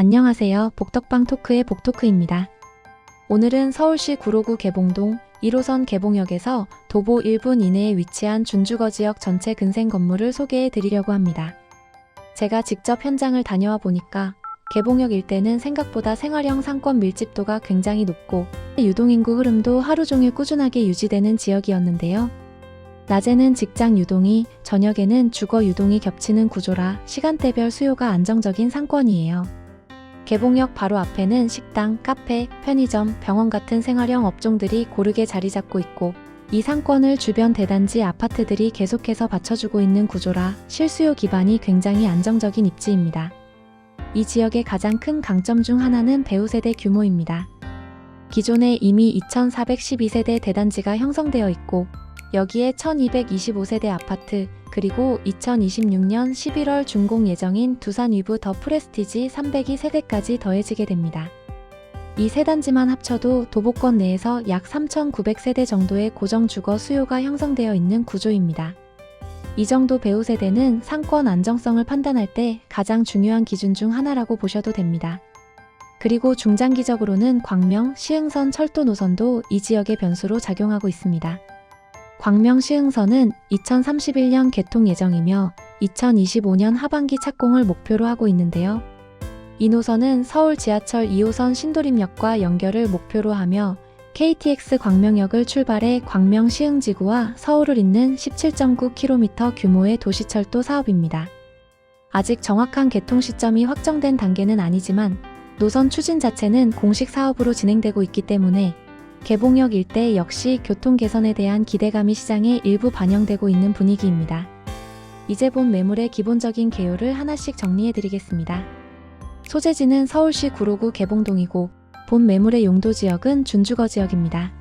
안녕하세요. 복덕방 토크의 복토크입니다. 오늘은 서울시 구로구 개봉동 1호선 개봉역에서 도보 1분 이내에 위치한 준주거 지역 전체 근생 건물을 소개해 드리려고 합니다. 제가 직접 현장을 다녀와 보니까 개봉역 일대는 생각보다 생활형 상권 밀집도가 굉장히 높고 유동인구 흐름도 하루 종일 꾸준하게 유지되는 지역이었는데요. 낮에는 직장 유동이, 저녁에는 주거 유동이 겹치는 구조라 시간대별 수요가 안정적인 상권이에요. 개봉역 바로 앞에는 식당, 카페, 편의점, 병원 같은 생활형 업종들이 고르게 자리 잡고 있고 이 상권을 주변 대단지 아파트들이 계속해서 받쳐주고 있는 구조라 실수요 기반이 굉장히 안정적인 입지입니다. 이 지역의 가장 큰 강점 중 하나는 배우 세대 규모입니다. 기존에 이미 2412세대 대단지가 형성되어 있고 여기에 1225세대 아파트 그리고 2026년 11월 준공 예정인 두산 위브 더 프레스티지 302 세대까지 더해지게 됩니다. 이 세 단지만 합쳐도 도보권 내에서 약 3,900세대 정도의 고정 주거 수요가 형성되어 있는 구조입니다. 이 정도 배우 세대는 상권 안정성을 판단할 때 가장 중요한 기준 중 하나라고 보셔도 됩니다. 그리고 중장기적으로는 광명, 시흥선 철도 노선도 이 지역의 변수로 작용하고 있습니다. 광명 시흥선은 2031년 개통 예정이며 2025년 하반기 착공을 목표로 하고 있는데요. 이 노선은 서울 지하철 2호선 신도림역과 연결을 목표로 하며 KTX 광명역을 출발해 광명 시흥지구와 서울을 잇는 17.9km 규모의 도시철도 사업입니다. 아직 정확한 개통 시점이 확정된 단계는 아니지만 노선 추진 자체는 공식 사업으로 진행되고 있기 때문에 개봉역 일대 역시 교통 개선에 대한 기대감이 시장에 일부 반영되고 있는 분위기입니다. 이제 본 매물의 기본적인 개요를 하나씩 정리해 드리겠습니다. 소재지는 서울시 구로구 개봉동이고 본 매물의 용도 지역은 준주거 지역입니다.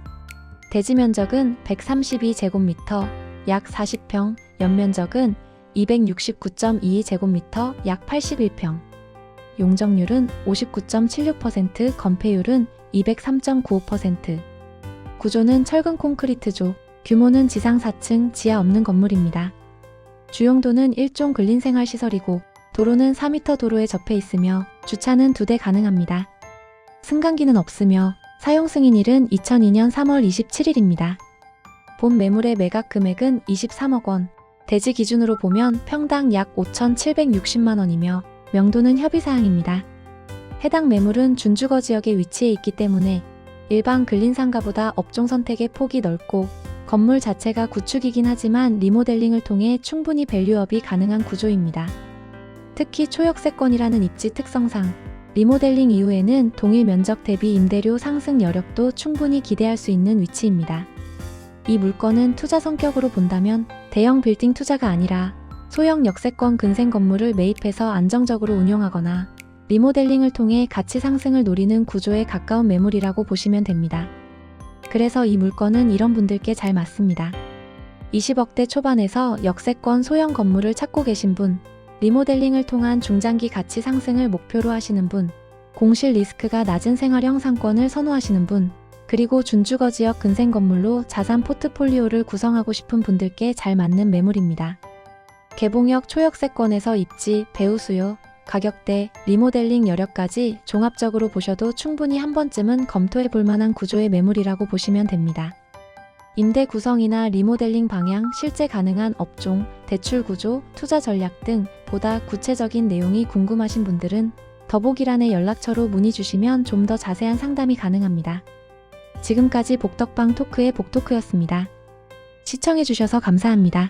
대지 면적은 132제곱미터, 약 40평, 연면적은 269.22제곱미터, 약 81평. 용적률은 59.76%, 건폐율은 203.95%. 구조는 철근 콘크리트조, 규모는 지상 4층, 지하 없는 건물입니다. 주용도는 1종 근린생활시설이고 도로는 4m 도로에 접해 있으며 주차는 2대 가능합니다. 승강기는 없으며 사용 승인일은 2002년 3월 27일입니다. 본 매물의 매각 금액은 23억 원, 대지 기준으로 보면 평당 약 5,760만 원이며 명도는 협의사항입니다. 해당 매물은 준주거 지역에 위치해 있기 때문에 일반 근린상가보다 업종 선택의 폭이 넓고 건물 자체가 구축이긴 하지만 리모델링을 통해 충분히 밸류업이 가능한 구조입니다. 특히 초역세권이라는 입지 특성상 리모델링 이후에는 동일 면적 대비 임대료 상승 여력도 충분히 기대할 수 있는 위치입니다. 이 물건은 투자 성격으로 본다면 대형 빌딩 투자가 아니라 소형 역세권 근생 건물을 매입해서 안정적으로 운용하거나 리모델링을 통해 가치 상승을 노리는 구조에 가까운 매물이라고 보시면 됩니다. 그래서 이 물건은 이런 분들께 잘 맞습니다. 20억대 초반에서 역세권 소형 건물을 찾고 계신 분, 리모델링을 통한 중장기 가치 상승을 목표로 하시는 분, 공실 리스크가 낮은 생활형 상권을 선호하시는 분, 그리고 준주거 지역 근생 건물로 자산 포트폴리오를 구성하고 싶은 분들께 잘 맞는 매물입니다. 개봉역 초역세권에서 입지, 배우 수요, 가격대, 리모델링 여력까지 종합적으로 보셔도 충분히 한 번쯤은 검토해 볼 만한 구조의 매물이라고 보시면 됩니다. 임대 구성이나 리모델링 방향, 실제 가능한 업종, 대출 구조, 투자 전략 등 보다 구체적인 내용이 궁금하신 분들은 더보기란의 연락처로 문의 주시면 좀 더 자세한 상담이 가능합니다. 지금까지 복덕방 토크의 복토크였습니다. 시청해주셔서 감사합니다.